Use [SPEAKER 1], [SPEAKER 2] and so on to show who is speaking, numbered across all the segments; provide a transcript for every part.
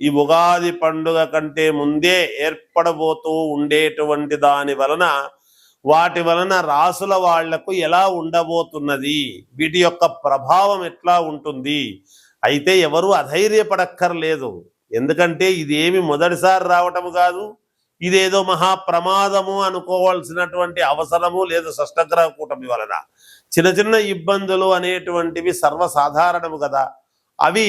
[SPEAKER 1] ఈ ఉగాది పండుగ కంటే ముందే ఏర్పడబోతూ ఉండేటువంటి దాని వలన వాటి వలన రాసుల వాళ్ళకు ఎలా ఉండబోతున్నది? వీటి యొక్క ప్రభావం ఎట్లా ఉంటుంది? అయితే ఎవరు అధైర్యపడక్కర్లేదు. ఎందుకంటే ఇదేమి మొదటిసారి రావటము కాదు ఇదేదో మహా ప్రమాదము అనుకోవాల్సినటువంటి అవసరము లేదు షష్టగ్రహ కూటమి వలన. చిన్న చిన్న ఇబ్బందులు అనేటువంటివి సర్వసాధారణము కదా. అవి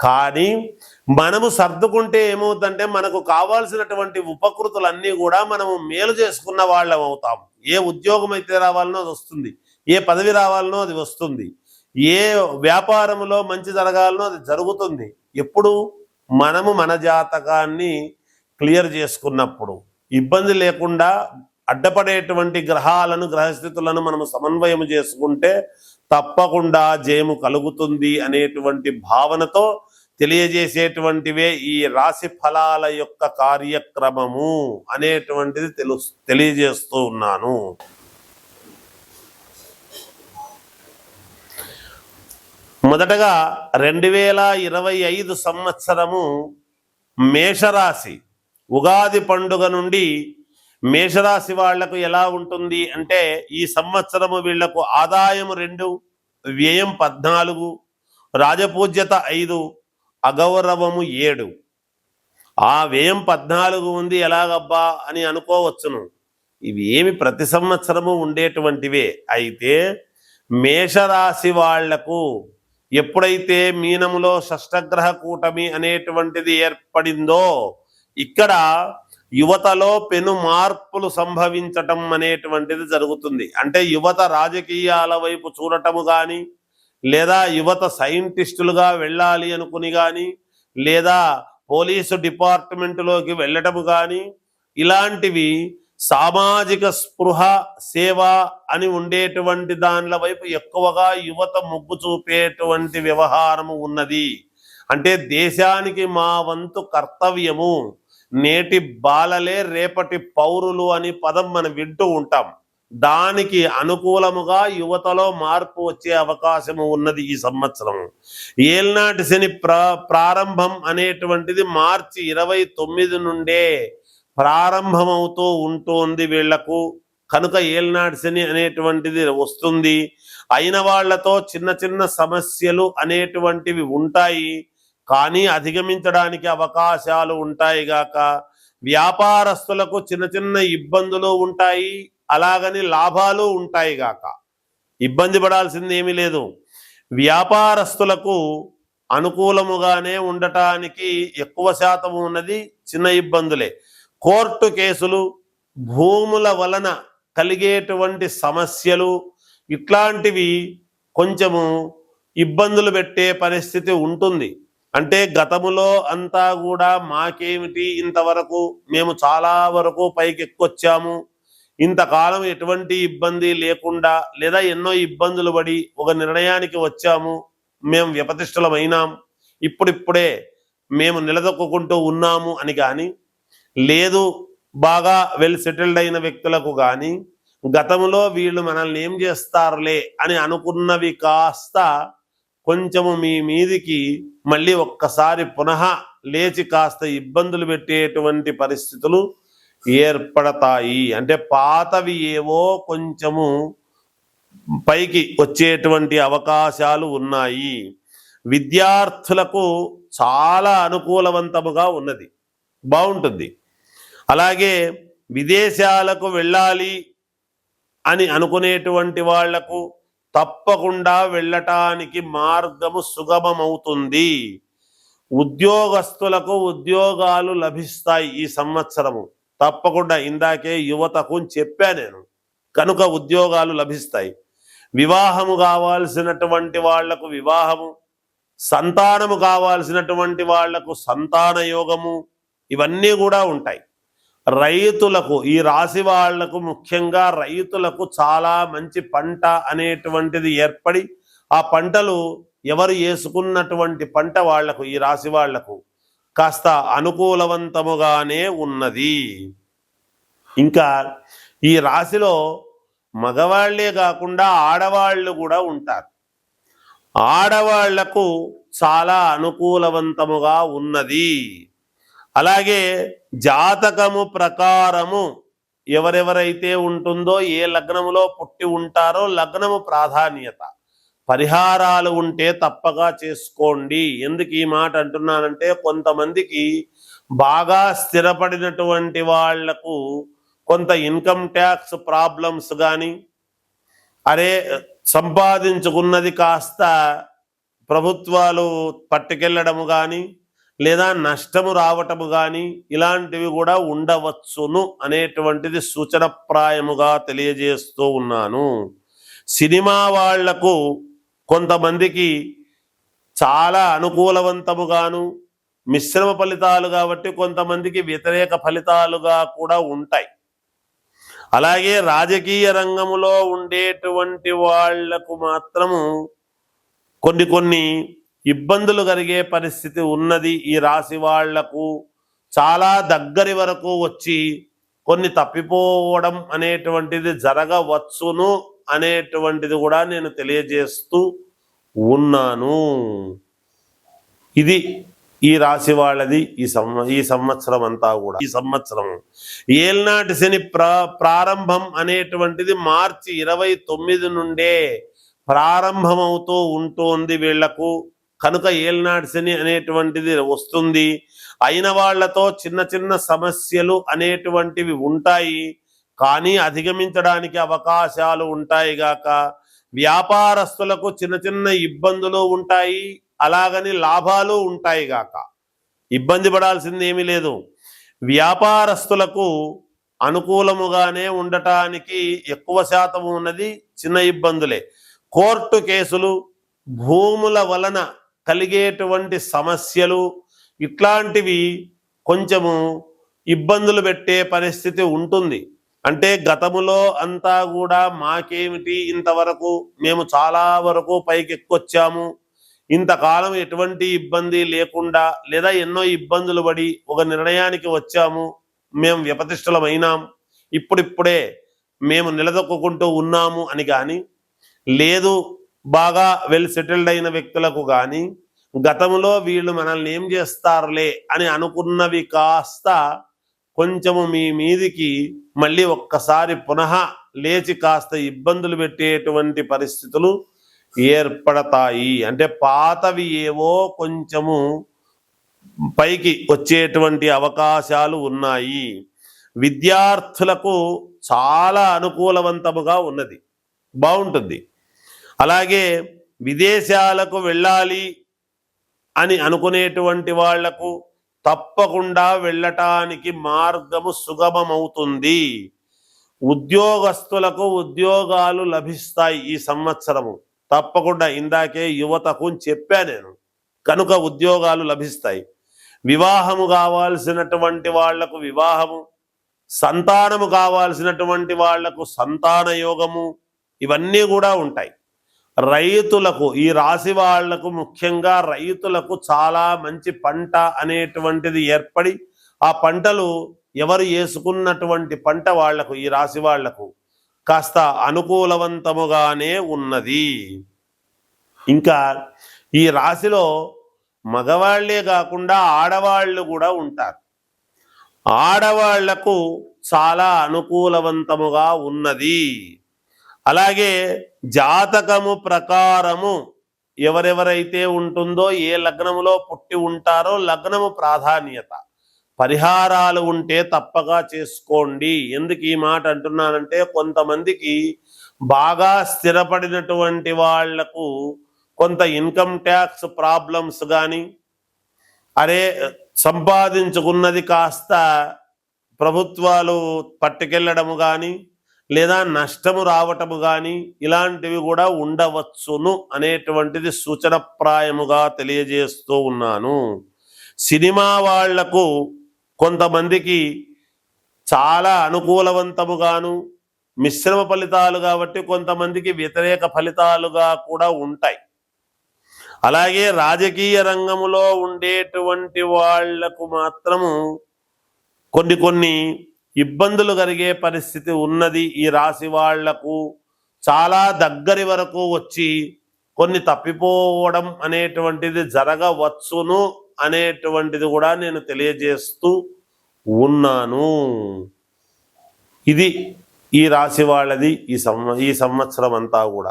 [SPEAKER 1] కానీ మనము సర్దుకుంటే ఏమవుతుందంటే మనకు కావాల్సినటువంటి ఉపకృతులన్నీ కూడా మనము మేలు చేసుకున్న వాళ్ళం అవుతాం. ఏ ఉద్యోగం అయితే రావాలనో అది వస్తుంది. ఏ పదవి రావాలనో అది వస్తుంది. ఏ వ్యాపారంలో మంచి జరగాలనో అది జరుగుతుంది. ఎప్పుడు? మనము మన జాతకాన్ని క్లియర్ చేసుకున్నప్పుడు. ఇబ్బంది లేకుండా అడ్డపడేటువంటి గ్రహాలను గ్రహస్థితులను మనము సమన్వయం చేసుకుంటే తప్పకుండా జయము కలుగుతుంది అనేటువంటి భావనతో తెలియజేసేటువంటివే ఈ రాశి ఫలాల యొక్క కార్యక్రమము అనేటువంటిది తెలు తెలియజేస్తూ ఉన్నాను. మొదటగా రెండు వేల ఇరవై ఐదు సంవత్సరము మేషరాశి. ఉగాది పండుగ నుండి మేషరాశి వాళ్ళకు ఎలా ఉంటుంది అంటే ఈ సంవత్సరము వీళ్ళకు ఆదాయం రెండు వ్యయం పద్నాలుగు రాజపూజ్యత ఐదు అగౌరవము ఏడు. ఆ వ్యయం పద్నాలుగు ఉంది ఎలాగబ్బా అని అనుకోవచ్చును. ఇవి ఏమి ప్రతి సంవత్సరము ఉండేటువంటివే. అయితే మేషరాశి వాళ్ళకు ఎప్పుడైతే మీనములో షష్టగ్రహ కూటమి అనేటువంటిది ఏర్పడిందో ఇక్కడ యువతలో పెను మార్పులు సంభవించటం అనేటువంటిది జరుగుతుంది. అంటే యువత రాజకీయాల వైపు చూడటము కానీ లేదా యువత సైంటిస్టులుగా వెళ్ళాలి అనుకుని కానీ లేదా పోలీసు డిపార్ట్మెంటులోకి వెళ్ళటము కానీ ఇలాంటివి సామాజిక స్పృహ సేవ అని ఉండేటువంటి దానిల వైపు ఎక్కువగా యువత మొగ్గు చూపేటువంటి వ్యవహారము ఉన్నది. అంటే దేశానికి మా వంతు కర్తవ్యము నేటి బాలలే రేపటి పౌరులు అని పదం మనం వింటూ ఉంటాం. దానికి అనుకూలముగా యువతలో మార్పు వచ్చే అవకాశము ఉన్నది ఈ సంవత్సరం ఏల్నాటి శని ప్రారంభం అనేటువంటిది మార్చి ఇరవై తొమ్మిది నుండే ప్రారంభమవుతూ ఉంటుంది వీళ్ళకు. కనుక ఏల్నాటి శని అనేటువంటిది వస్తుంది. అయిన వాళ్ళతో చిన్న చిన్న సమస్యలు అనేటువంటివి ఉంటాయి. కానీ అధిగమించడానికి అవకాశాలు ఉంటాయి గాక. వ్యాపారస్తులకు చిన్న చిన్న ఇబ్బందులు ఉంటాయి. అలాగని లాభాలు ఉంటాయి గాక. ఇబ్బంది పడాల్సింది ఏమీ లేదు. వ్యాపారస్తులకు అనుకూలముగానే ఉండటానికి ఎక్కువ శాతం ఉన్నది చిన్న ఇబ్బందులే. కోర్టు కేసులు భూముల వలన కలిగేటువంటి సమస్యలు ఇట్లాంటివి కొంచెము ఇబ్బందులు పెట్టే పరిస్థితి ఉంటుంది. అంటే గతములో అంతా కూడా మాకేమిటి ఇంతవరకు మేము చాలా వరకు పైకి ఎక్కువచ్చాము ఇంతకాలం ఎటువంటి ఇబ్బంది లేకుండా లేదా ఎన్నో ఇబ్బందులు పడి ఒక నిర్ణయానికి వచ్చాము మేము వ్యపతిష్టలమైనాం ఇప్పుడిప్పుడే మేము నిలదొక్కుంటూ ఉన్నాము అని కానీ లేదు బాగా వెల్ సెటిల్డ్ అయిన వ్యక్తులకు కానీ గతంలో వీళ్ళు మనల్ని ఏం చేస్తారులే అని అనుకున్నవి కాస్త కొంచెము మీ మీదికి మళ్ళీ ఒక్కసారి పునః లేచి కాస్త ఇబ్బందులు పెట్టేటువంటి పరిస్థితులు ఏర్పడతాయి. అంటే పాతవి ఏవో కొంచెము పైకి వచ్చేటువంటి అవకాశాలు ఉన్నాయి. విద్యార్థులకు చాలా అనుకూలవంతముగా ఉన్నది. బాగుంటుంది. అలాగే విదేశాలకు వెళ్ళాలి అని అనుకునేటువంటి వాళ్ళకు తప్పకుండా వెళ్ళటానికి మార్గము సుగమమవుతుంది. ఉద్యోగస్తులకు ఉద్యోగాలు లభిస్తాయి ఈ సంవత్సరము. తప్పకుండా ఇందాకే యువతకు చెప్పా నేను. కనుక ఉద్యోగాలు లభిస్తాయి. వివాహము కావాల్సినటువంటి వాళ్ళకు వివాహము సంతానము కావాల్సినటువంటి వాళ్ళకు సంతాన యోగము ఇవన్నీ కూడా ఉంటాయి. రైతులకు ఈ రాశి వాళ్ళకు ముఖ్యంగా రైతులకు చాలా మంచి పంట అనేటువంటిది ఏర్పడి ఆ పంటలు ఎవరు వేసుకున్నటువంటి పంట వాళ్ళకు ఈ రాశి వాళ్ళకు కాస్త అనుకూలవంతముగానే ఉన్నది. ఇంకా ఈ రాశిలో మగవాళ్ళే కాకుండా ఆడవాళ్ళు కూడా ఉంటారు. ఆడవాళ్ళకు చాలా అనుకూలవంతముగా ఉన్నది. అలాగే జాతకము ప్రకారము ఎవరెవరైతే ఉంటుందో ఏ లగ్నములో పుట్టి ఉంటారో లగ్నము ప్రాధాన్యత. పరిహారాలు ఉంటే తప్పగా చేసుకోండి. ఎందుకు ఈ మాట అంటున్నానంటే కొంతమందికి బాగా స్థిరపడినటువంటి వాళ్ళకు కొంత ఇన్కమ్ ట్యాక్స్ ప్రాబ్లమ్స్ కానీ అరే సంపాదించుకున్నది కాస్త ప్రభుత్వాలు పట్టుకెళ్ళడము కానీ లేదా నష్టము రావటము కానీ ఇలాంటివి కూడా ఉండవచ్చును అనేటువంటిది సూచనప్రాయముగా తెలియజేస్తూ ఉన్నాను. సినిమా వాళ్ళకు కొంతమందికి చాలా అనుకూలవంతముగాను మిశ్రమ ఫలితాలు కాబట్టి కొంతమందికి వ్యతిరేక ఫలితాలుగా కూడా ఉంటాయి. అలాగే రాజకీయ రంగంలో ఉండేటువంటి వాళ్ళకు మాత్రము కొన్ని కొన్ని ఇబ్బందులు కలిగే పరిస్థితి ఉన్నది. ఈ రాశి వాళ్ళకు చాలా దగ్గరి వరకు వచ్చి కొన్ని తప్పిపోవడం అనేటువంటిది జరగవచ్చును. అనేటువంటిది కూడా నేను తెలియజేస్తూ ఉన్నాను. ఇది ఈ రాశి వాళ్ళది ఈ సంవ ఈ సంవత్సరం అంతా కూడా. ఈ సంవత్సరం ఏల్నాటి శని ప్రారంభం అనేటువంటిది మార్చి ఇరవై తొమ్మిది నుండే ప్రారంభమవుతూ ఉంటుంది వీళ్ళకు. కనుక ఏల్నాటి శని అనేటువంటిది వస్తుంది. అయిన వాళ్ళతో చిన్న చిన్న సమస్యలు అనేటువంటివి ఉంటాయి. కానీ అధిగమించడానికి అవకాశాలు ఉంటాయి గాక. వ్యాపారస్తులకు చిన్న చిన్న ఇబ్బందులు ఉంటాయి. అలాగని లాభాలు ఉంటాయి గాక. ఇబ్బంది పడాల్సింది ఏమీ లేదు. వ్యాపారస్తులకు అనుకూలముగానే ఉండటానికి ఎక్కువ శాతం ఉన్నది చిన్న ఇబ్బందులే. కోర్టు కేసులు భూముల వలన కలిగేటువంటి సమస్యలు ఇట్లాంటివి కొంచెము ఇబ్బందులు పెట్టే పరిస్థితి ఉంటుంది. అంటే గతములో అంతా కూడా మాకేమిటి? ఇంతవరకు మేము చాలా వరకు పైకి ఎక్కువచ్చాము ఇంతకాలం ఎటువంటి ఇబ్బంది లేకుండా లేదా ఎన్నో ఇబ్బందులు పడి ఒక నిర్ణయానికి వచ్చాము. మేము వ్యపతిష్టలమైనాం ఇప్పుడిప్పుడే మేము నిలదొక్కుంటూ ఉన్నాము అని కానీ లేదు బాగా వెల్ సెటిల్డ్ అయిన వ్యక్తులకు కానీ గతంలో వీళ్ళు మనల్ని ఏం చేస్తారులే అని అనుకున్నవి కాస్త కొంచెము మీ మీదికి మళ్ళీ ఒక్కసారి పునః లేచి కాస్త ఇబ్బందులు పెట్టేటువంటి పరిస్థితులు ఏర్పడతాయి. అంటే పాతవి ఏవో కొంచెము పైకి వచ్చేటువంటి అవకాశాలు ఉన్నాయి. విద్యార్థులకు చాలా అనుకూలవంతముగా ఉన్నది. బాగుంటుంది. అలాగే విదేశాలకు వెళ్ళాలి అని అనుకునేటువంటి వాళ్ళకు తప్పకుండా వెళ్ళటానికి మార్గము సుగమమవుతుంది. ఉద్యోగస్తులకు ఉద్యోగాలు లభిస్తాయి ఈ సంవత్సరము. తప్పకుండా ఇందాకే యువతకు చెప్పా నేను. కనుక ఉద్యోగాలు లభిస్తాయి. వివాహము కావాల్సినటువంటి వాళ్ళకు వివాహము సంతానము కావాల్సినటువంటి వాళ్ళకు సంతాన యోగము ఇవన్నీ కూడా ఉంటాయి. రైతులకు ఈ రాశి వాళ్ళకు ముఖ్యంగా రైతులకు చాలా మంచి పంట అనేటువంటిది ఏర్పడి ఆ పంటలు ఎవరు వేసుకున్నటువంటి పంట వాళ్ళకు ఈ రాశి వాళ్ళకు కాస్త అనుకూలవంతముగానే ఉన్నది. ఇంకా ఈ రాశిలో మగవాళ్ళే కాకుండా ఆడవాళ్ళు కూడా ఉంటారు. ఆడవాళ్ళకు చాలా అనుకూలవంతముగా ఉన్నది. అలాగే జాతకము ప్రకారము ఎవరెవరైతే ఉంటుందో ఏ లగ్నములో పుట్టి ఉంటారో లగ్నము ప్రాధాన్యత. పరిహారాలు ఉంటే తప్పగా చేసుకోండి. ఎందుకు ఈ మాట అంటున్నానంటే కొంతమందికి బాగా స్థిరపడినటువంటి వాళ్ళకు కొంత ఇన్కమ్ ట్యాక్స్ ప్రాబ్లమ్స్ కానీ అరే సంపాదించుకున్నది కాస్త ప్రభుత్వాలు పట్టుకెళ్ళడము కానీ లేదా నష్టము రావటము కానీ ఇలాంటివి కూడా ఉండవచ్చును అనేటువంటిది సూచనప్రాయముగా తెలియజేస్తూ ఉన్నాను. సినిమా వాళ్ళకు కొంతమందికి చాలా అనుకూలవంతముగాను మిశ్రమ ఫలితాలు కాబట్టి కొంతమందికి వ్యతిరేక ఫలితాలుగా కూడా ఉంటాయి. అలాగే రాజకీయ రంగములో ఉండేటువంటి వాళ్ళకు మాత్రము కొన్ని కొన్ని ఇబ్బందులు కలిగే పరిస్థితి ఉన్నది ఈ రాశి వాళ్ళకు. చాలా దగ్గరి వరకు వచ్చి కొన్ని తప్పిపోవడం అనేటువంటిది జరగవచ్చును అనేటువంటిది కూడా నేను తెలియజేస్తూ ఉన్నాను. ఇది ఈ రాశి వాళ్ళది ఈ సంవ ఈ సంవత్సరం అంతా కూడా.